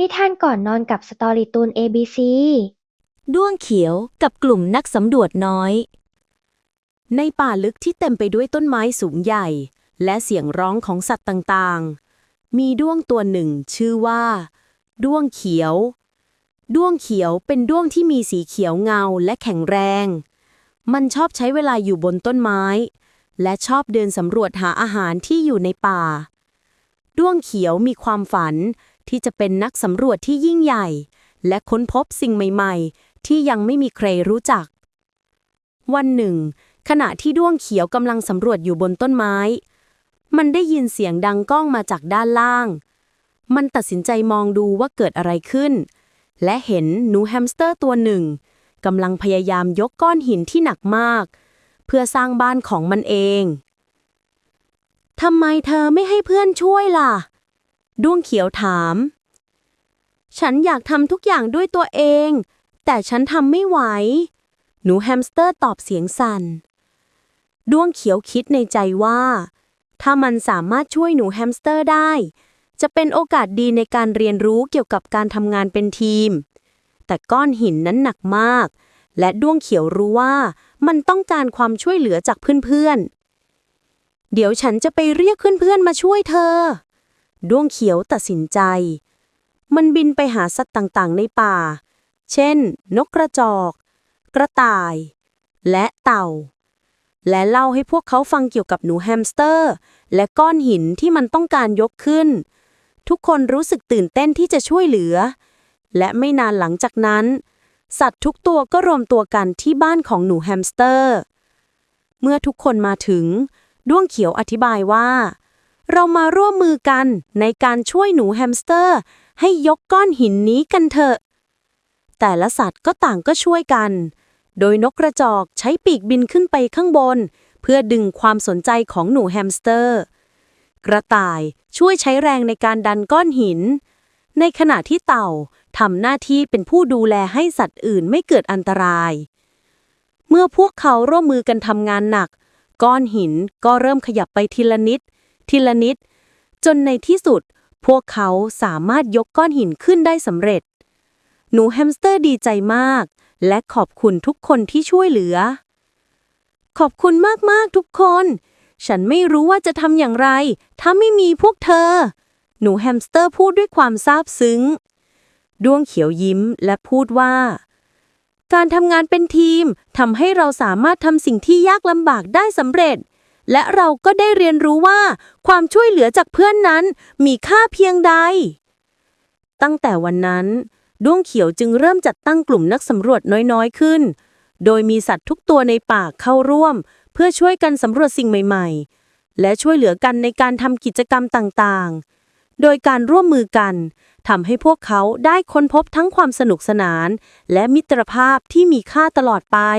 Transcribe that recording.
นิทานก่อนนอนกับสตอรี่ตูน ABC ด้วงเขียวกับกลุ่มนักสำรวจน้อย ในป่าลึกที่เต็มไปด้วยต้นไม้สูงใหญ่ และเสียงร้องของสัตว์ต่างๆ มีด้วงตัวหนึ่งชื่อว่า ด้วงเขียว ด้วงเขียวเป็นด้วงที่มีสีเขียวเงาและแข็งแรง มันชอบใช้เวลาอยู่บนต้นไม้ และชอบเดินสำรวจหาอาหารที่อยู่ในป่า ด้วงเขียวมีความฝัน ที่จะเป็นนักสำรวจที่ยิ่งใหญ่ และค้นพบสิ่งใหม่ ๆ ที่ยังไม่มีใครรู้จัก วันหนึ่ง ขณะที่ด้วงเขียวกำลังสำรวจอยู่บนต้นไม้ มันได้ยินเสียงดังก้องมาจากด้านล่าง มันตัดสินใจมองดูว่าเกิดอะไรขึ้น และเห็นหนูแฮมสเตอร์ตัวหนึ่งกำลังพยายามยกก้อนหินที่หนักมาก เพื่อสร้างบ้านของมันเองทำไมเธอไม่ให้เพื่อนช่วยล่ะ ด้วงเขียวถาม ฉันอยากทำทุกอย่างด้วยตัวเอง แต่ฉันทำไม่ไหว หนูแฮมสเตอร์ตอบเสียงสัน่น ด้วงเขียวคิดในใจว่า ถ้ามันสามารถช่วยหนูแฮมสเตอร์ได้ จะเป็นโอกาสดีในการเรียนรู้เกี่ยวกับการทำงานเป็นทีม แต่ก้อนหินนั้นหนักมาก และด้วงเขียวรู้ว่า มันต้องการความช่วยเหลือจากเพื่อนๆเดี๋ยวฉันจะไปเรียกเพื่อนๆมาช่วยเธอ ด้วงเขียวตัดสินใจ มันบินไปหาสัตว์ต่างๆ ในป่า เช่น นกกระจอก กระต่าย และเต่า และเล่าให้พวกเขาฟังเกี่ยวกับหนูแฮมสเตอร์ และก้อนหินที่มันต้องการยกขึ้น ทุกคนรู้สึกตื่นเต้นที่จะช่วยเหลือ และไม่นานหลังจากนั้น สัตว์ทุกตัวก็รวมตัวกันที่บ้านของหนูแฮมสเตอร์ เมื่อทุกคนมาถึง ด้วงเขียวอธิบายว่า เรามาร่วมมือกันในการช่วยหนูแฮมสเตอร์ ให้ยกก้อนหินนี้กันเถอะ แต่ละสัตว์ก็ต่างก็ช่วยกัน โดยนกกระจอกใช้ปีกบินขึ้นไปข้างบน เพื่อดึงความสนใจของหนูแฮมสเตอร์ กระต่ายช่วยใช้แรงในการดันก้อนหิน ในขณะที่เต่าทำหน้าที่เป็นผู้ดูแลให้สัตว์อื่นไม่เกิดอันตราย เมื่อพวกเขาร่วมมือกันทำงานหนัก ก้อนหินก็เริ่มขยับไปทีละนิด ทีละนิด จนในที่สุด พวกเขาสามารถยกก้อนหินขึ้นได้สำเร็จ หนูแฮมสเตอร์ดีใจมาก และขอบคุณทุกคนที่ช่วยเหลือ ขอบคุณมาก ๆ ทุกคน ฉันไม่รู้ว่าจะทำอย่างไร ถ้าไม่มีพวกเธอ หนูแฮมสเตอร์พูดด้วยความซาบซึ้ง ดวงเขียวยิ้มและพูดว่าการทำงานเป็นทีมทำให้เราสามารถทำสิ่งที่ยากลำบากได้สำเร็จ และเราก็ได้เรียนรู้ว่า ความช่วยเหลือจากเพื่อนนั้นมีค่าเพียงใด ตั้งแต่วันนั้นด้วงเขียวจึงเริ่มจัดตั้งกลุ่มนักสำรวจน้อยๆขึ้น โดยมีสัตว์ทุกตัวในป่าเข้าร่วม เพื่อช่วยกันสำรวจสิ่งใหม่ๆ และช่วยเหลือกันในการทำกิจกรรมต่างๆโดยการร่วมมือกันทำให้พวกเขาได้ค้นพบทั้งความสนุกสนาน และมิตรภาพที่มีค่าตลอดไป